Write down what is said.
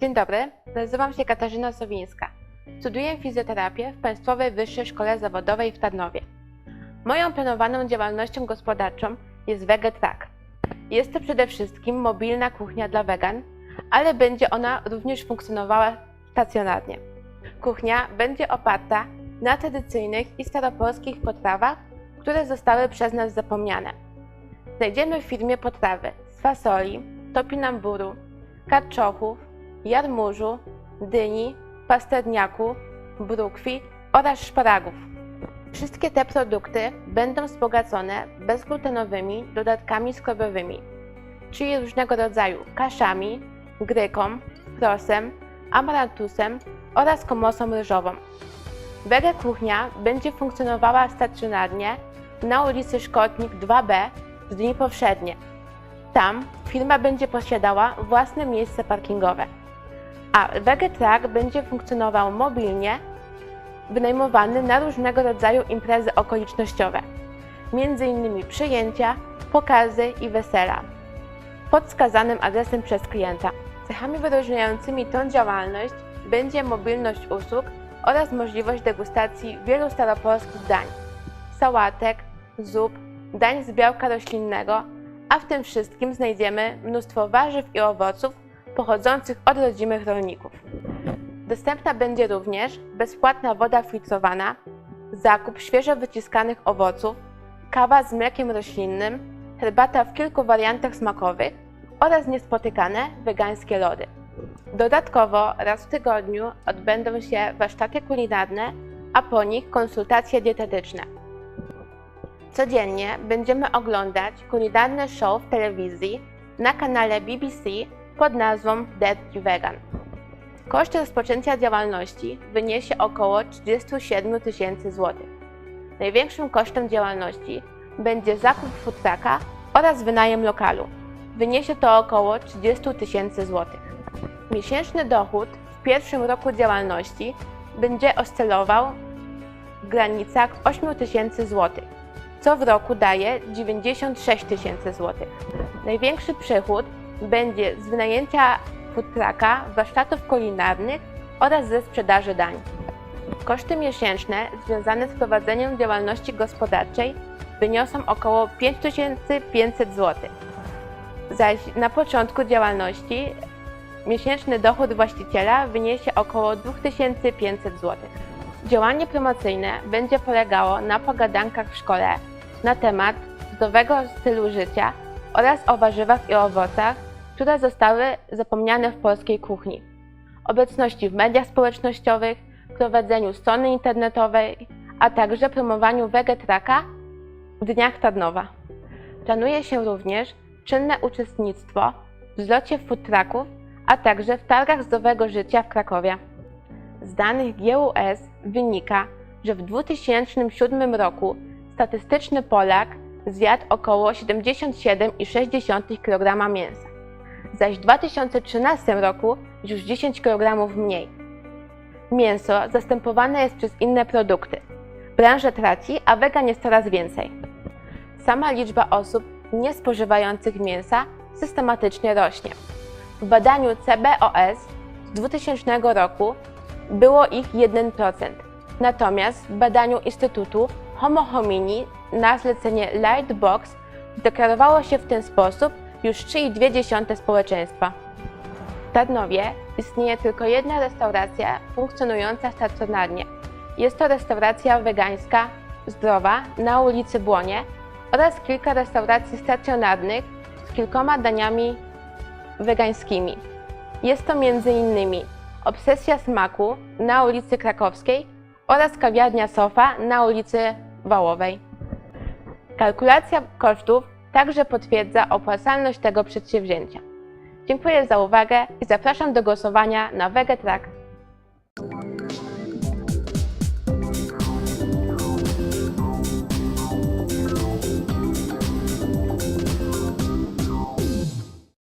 Dzień dobry, nazywam się Katarzyna Sowińska. Studiuję fizjoterapię w Państwowej Wyższej Szkole Zawodowej w Tarnowie. Moją planowaną działalnością gospodarczą jest Vegetrak. Jest to przede wszystkim mobilna kuchnia dla wegan, ale będzie ona również funkcjonowała stacjonarnie. Kuchnia będzie oparta na tradycyjnych i staropolskich potrawach, które zostały przez nas zapomniane. Znajdziemy w firmie potrawy z fasoli, topinamburu, karczochów, jarmużu, dyni, pasterniaku, brukwi oraz szparagów. Wszystkie te produkty będą wzbogacone bezglutenowymi dodatkami skrobowymi, czyli różnego rodzaju kaszami, gryką, prosem, amarantusem oraz komosą ryżową. Wege Kuchnia będzie funkcjonowała stacjonarnie na ulicy Szkotnik 2B w dni powszednie. Tam firma będzie posiadała własne miejsce parkingowe, a Vegetrak będzie funkcjonował mobilnie, wynajmowany na różnego rodzaju imprezy okolicznościowe, m.in. przyjęcia, pokazy i wesela, pod wskazanym adresem przez klienta. Cechami wyróżniającymi tą działalność będzie mobilność usług oraz możliwość degustacji wielu staropolskich dań, sałatek, zup, dań z białka roślinnego, a w tym wszystkim znajdziemy mnóstwo warzyw i owoców pochodzących od rodzimych rolników. Dostępna będzie również bezpłatna woda filtrowana, zakup świeżo wyciskanych owoców, kawa z mlekiem roślinnym, herbata w kilku wariantach smakowych oraz niespotykane wegańskie lody. Dodatkowo raz w tygodniu odbędą się warsztaty kulinarne, a po nich konsultacje dietetyczne. Codziennie będziemy oglądać kulinarne show w telewizji na kanale BBC pod nazwą Dirty Vegan. Koszt rozpoczęcia działalności wyniesie około 37 tysięcy złotych. Największym kosztem działalności będzie zakup futraka oraz wynajem lokalu. Wyniesie to około 30 tysięcy złotych. Miesięczny dochód w pierwszym roku działalności będzie oscylował w granicach 8 tysięcy złotych, co w roku daje 96 tysięcy złotych. Największy przychód będzie z wynajęcia futraka, warsztatów kulinarnych oraz ze sprzedaży dań. Koszty miesięczne związane z prowadzeniem działalności gospodarczej wyniosą około 5500 zł, zaś na początku działalności miesięczny dochód właściciela wyniesie około 2500 zł. Działanie promocyjne będzie polegało na pogadankach w szkole na temat zdrowego stylu życia oraz o warzywach i owocach, które zostały zapomniane w polskiej kuchni. Obecności w mediach społecznościowych, prowadzeniu strony internetowej, a także promowaniu Vegetraka w Dniach Tarnowa. Planuje się również czynne uczestnictwo w zlocie food trucków, a także w targach zdrowego życia w Krakowie. Z danych GUS wynika, że w 2007 roku statystyczny Polak zjadł około 77,6 kg mięsa, zaś w 2013 roku już 10 kg mniej. Mięso zastępowane jest przez inne produkty. Branża traci, a wegan jest coraz więcej. Sama liczba osób niespożywających mięsa systematycznie rośnie. W badaniu CBOS z 2000 roku było ich 1%, natomiast w badaniu Instytutu Homo homini na zlecenie Lightbox deklarowało się w ten sposób już 3,2 społeczeństwa. W Tarnowie istnieje tylko jedna restauracja funkcjonująca stacjonarnie. Jest to restauracja wegańska Zdrowa na ulicy Błonie oraz kilka restauracji stacjonarnych z kilkoma daniami wegańskimi. Jest to m.in. Obsesja Smaku na ulicy Krakowskiej oraz kawiarnia Sofa na ulicy Wałowej. Kalkulacja kosztów także potwierdza opłacalność tego przedsięwzięcia. Dziękuję za uwagę i zapraszam do głosowania na Vegetrak